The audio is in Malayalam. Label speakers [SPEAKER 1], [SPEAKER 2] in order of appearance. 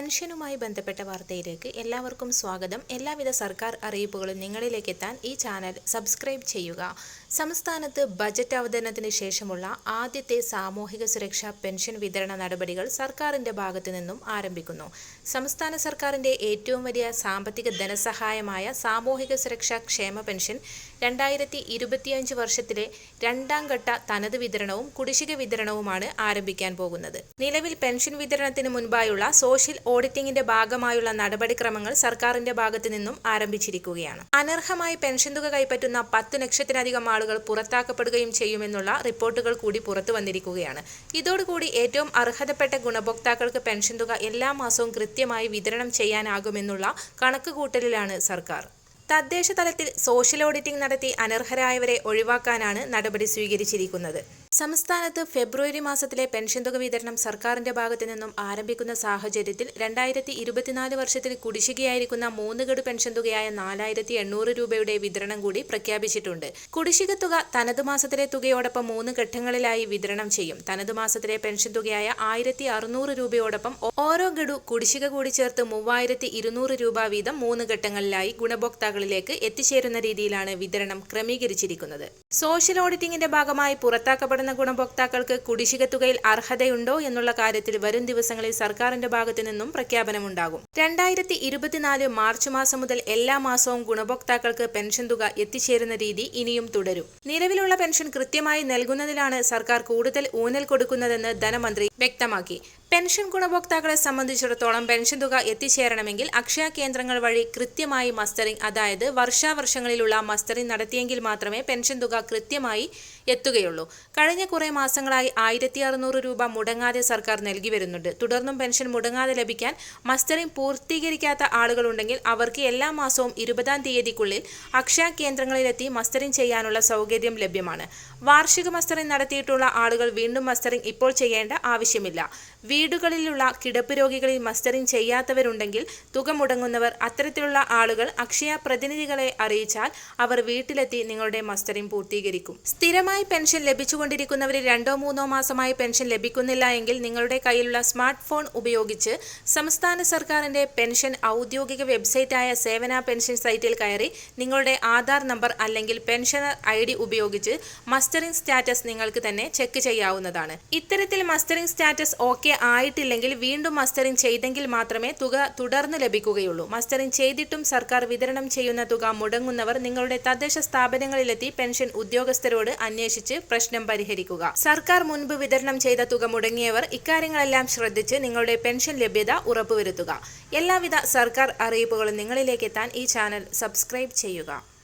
[SPEAKER 1] പെൻഷനുമായി ബന്ധപ്പെട്ട വാർത്തയിലേക്ക് എല്ലാവർക്കും സ്വാഗതം. എല്ലാവിധ സർക്കാർ അറിയിപ്പുകളും നിങ്ങളിലേക്ക് എത്താൻ ഈ ചാനൽ സബ്സ്ക്രൈബ് ചെയ്യുക. സംസ്ഥാനത്ത് ബജറ്റ് അവതരണത്തിന് ശേഷമുള്ള ആദ്യത്തെ സാമൂഹിക സുരക്ഷാ പെൻഷൻ വിതരണ നടപടികൾ സർക്കാരിന്റെ ഭാഗത്തു നിന്നും ആരംഭിക്കുന്നു. സംസ്ഥാന സർക്കാരിന്റെ ഏറ്റവും വലിയ സാമ്പത്തിക ധനസഹായമായ സാമൂഹിക സുരക്ഷാ ക്ഷേമ പെൻഷൻ രണ്ടായിരത്തി ഇരുപത്തിയഞ്ച് വർഷത്തിലെ രണ്ടാം ഘട്ട തനത് വിതരണവും കുടിശ്ശിക വിതരണവുമാണ് ആരംഭിക്കാൻ പോകുന്നത്. നിലവിൽ പെൻഷൻ വിതരണത്തിന് മുൻപായുള്ള സോഷ്യൽ ഓഡിറ്റിംഗിന്റെ ഭാഗമായുള്ള നടപടിക്രമങ്ങൾ സർക്കാരിന്റെ ഭാഗത്തു നിന്നും ആരംഭിച്ചിരിക്കുകയാണ്. അനർഹമായി പെൻഷൻ തുക കൈപ്പറ്റുന്ന പത്ത് ലക്ഷത്തിലധികം ആളുകൾ പുറത്താക്കപ്പെടുകയും ചെയ്യുമെന്നുള്ള റിപ്പോർട്ടുകൾ കൂടി പുറത്തു വന്നിരിക്കുകയാണ്. ഇതോടുകൂടി ഏറ്റവും അർഹതപ്പെട്ട ഗുണഭോക്താക്കൾക്ക് പെൻഷൻ തുക എല്ലാ മാസവും കൃത്യമായി വിതരണം ചെയ്യാനാകുമെന്നുള്ള കണക്കുകൂട്ടലിലാണ് സർക്കാർ. തദ്ദേശ തലത്തിൽ സോഷ്യൽ ഓഡിറ്റിംഗ് നടത്തി അനർഹരായവരെ ഒഴിവാക്കാനാണ് നടപടി സ്വീകരിച്ചിരിക്കുന്നത്. സംസ്ഥാനത്ത് ഫെബ്രുവരി മാസത്തിലെ പെൻഷൻ തുക വിതരണം സർക്കാരിന്റെ ഭാഗത്തു നിന്നും ആരംഭിക്കുന്ന സാഹചര്യത്തിൽ രണ്ടായിരത്തി ഇരുപത്തിനാല് വർഷത്തിൽ കുടിശ്ശികയായിരിക്കുന്ന മൂന്ന് ഗഡു പെൻഷൻ തുകയായ നാലായിരത്തി എണ്ണൂറ് രൂപയുടെ വിതരണം കൂടി പ്രഖ്യാപിച്ചിട്ടുണ്ട്. കുടിശ്ശിക തുക തനത് മാസത്തിലെ തുകയോടൊപ്പം മൂന്ന് ഘട്ടങ്ങളിലായി വിതരണം ചെയ്യും. തനത് മാസത്തിലെ പെൻഷൻ തുകയായ ആയിരത്തി അറുന്നൂറ് രൂപയോടൊപ്പം ഓരോ ഗഡു കുടിശ്ശിക കൂടി ചേർത്ത് മൂവായിരത്തി ഇരുന്നൂറ് രൂപ വീതം മൂന്ന് ഘട്ടങ്ങളിലായി ഗുണഭോക്താക്കളിലേക്ക് എത്തിച്ചേരുന്ന രീതിയിലാണ് വിതരണം ക്രമീകരിച്ചിരിക്കുന്നത്. സോഷ്യൽ ഓഡിറ്റിംഗിന്റെ ഭാഗമായി പുറത്താക്കപ്പെടുന്ന ഗുണഭോക്താക്കൾക്ക് കുടിശ്ശിക തുകയിൽ അർഹതയുണ്ടോ എന്നുള്ള കാര്യത്തിൽ വരും ദിവസങ്ങളിൽ സർക്കാരിന്റെ ഭാഗത്തു നിന്നും പ്രഖ്യാപനമുണ്ടാകും. രണ്ടായിരത്തി ഇരുപത്തിനാല് മാർച്ച് മാസം മുതൽ എല്ലാ മാസവും ഗുണഭോക്താക്കൾക്ക് പെൻഷൻ തുക എത്തിച്ചേരുന്ന രീതി ഇനിയും തുടരും. നിലവിലുള്ള പെൻഷൻ കൃത്യമായി നൽകുന്നതിലാണ് സർക്കാർ കൂടുതൽ ഊന്നൽ കൊടുക്കുന്നതെന്ന് ധനമന്ത്രി വ്യക്തമാക്കി. പെൻഷൻ ഗുണഭോക്താക്കളെ സംബന്ധിച്ചിടത്തോളം പെൻഷൻ തുക എത്തിച്ചേരണമെങ്കിൽ അക്ഷയ കേന്ദ്രങ്ങൾ വഴി കൃത്യമായി മസ്റ്ററിംഗ് അതായത് വർഷാവർഷങ്ങളിലുള്ള മസ്റ്ററിംഗ് നടത്തിയെങ്കിൽ മാത്രമേ പെൻഷൻ തുക കൃത്യമായി എത്തുകയുള്ളൂ. കഴിഞ്ഞ കുറേ മാസങ്ങളായി ആയിരത്തി അറുന്നൂറ് രൂപ മുടങ്ങാതെ സർക്കാർ നൽകി വരുന്നുണ്ട്. തുടർന്നും പെൻഷൻ മുടങ്ങാതെ ലഭിക്കാൻ മസ്റ്ററിംഗ് പൂർത്തീകരിക്കാത്ത ആളുകളുണ്ടെങ്കിൽ അവർക്ക് എല്ലാ മാസവും ഇരുപതാം തീയതിക്കുള്ളിൽ അക്ഷയ കേന്ദ്രങ്ങളിലെത്തി മസ്റ്ററിംഗ് ചെയ്യാനുള്ള സൗകര്യം ലഭ്യമാണ്. വാർഷിക മസ്റ്ററിംഗ് നടത്തിയിട്ടുള്ള ആളുകൾ വീണ്ടും മസ്റ്ററിംഗ് ഇപ്പോൾ ചെയ്യേണ്ട ആവശ്യമില്ല. വീടുകളിലുള്ള കിടപ്പ് രോഗികളിൽ മസ്റ്ററിംഗ് ചെയ്യാത്തവരുണ്ടെങ്കിൽ തുക മുടങ്ങുന്നവർ അത്തരത്തിലുള്ള ആളുകൾ അക്ഷയ പ്രതിനിധികളെ അറിയിച്ചാൽ അവർ വീട്ടിലെത്തി നിങ്ങളുടെ മസ്റ്ററിംഗ് പൂർത്തീകരിക്കും. സ്ഥിരമായി പെൻഷൻ ലഭിച്ചുകൊണ്ടിരിക്കുന്നവരിൽ രണ്ടോ മൂന്നോ മാസമായി പെൻഷൻ ലഭിക്കുന്നില്ല എങ്കിൽ നിങ്ങളുടെ കയ്യിലുള്ള സ്മാർട്ട് ഫോൺ ഉപയോഗിച്ച് സംസ്ഥാന സർക്കാരിന്റെ പെൻഷൻ ഔദ്യോഗിക വെബ്സൈറ്റായ സേവന പെൻഷൻ സൈറ്റിൽ കയറി നിങ്ങളുടെ ആധാർ നമ്പർ അല്ലെങ്കിൽ പെൻഷനർ ഐ ഡി ഉപയോഗിച്ച് മസ്റ്ററിംഗ് സ്റ്റാറ്റസ് നിങ്ങൾക്ക് തന്നെ ചെക്ക് ചെയ്യാവുന്നതാണ്. ഇത്തരത്തിൽ മസ്റ്ററിംഗ് സ്റ്റാറ്റസ് ഓക്കെ ആയിട്ടില്ലെങ്കിൽ വീണ്ടും മസ്റ്ററിംഗ് ചെയ്തെങ്കിൽ മാത്രമേ തുക തുടർന്ന് ലഭിക്കുകയുള്ളൂ. മസ്റ്ററിംഗ് ചെയ്തിട്ടും സർക്കാർ വിതരണം ചെയ്യുന്ന തുക മുടങ്ങുന്നവർ നിങ്ങളുടെ തദ്ദേശ സ്ഥാപനങ്ങളിലെത്തി പെൻഷൻ ഉദ്യോഗസ്ഥരോട് അന്വേഷിച്ച് പ്രശ്നം പരിഹരിക്കുക. സർക്കാർ മുൻപ് വിതരണം ചെയ്ത തുക മുടങ്ങിയവർ ഇക്കാര്യങ്ങളെല്ലാം ശ്രദ്ധിച്ച് നിങ്ങളുടെ പെൻഷൻ ലഭ്യത ഉറപ്പുവരുത്തുക. എല്ലാവിധ സർക്കാർ അറിയിപ്പുകളും നിങ്ങളിലേക്ക് എത്താൻ ഈ ചാനൽ സബ്സ്ക്രൈബ് ചെയ്യുക.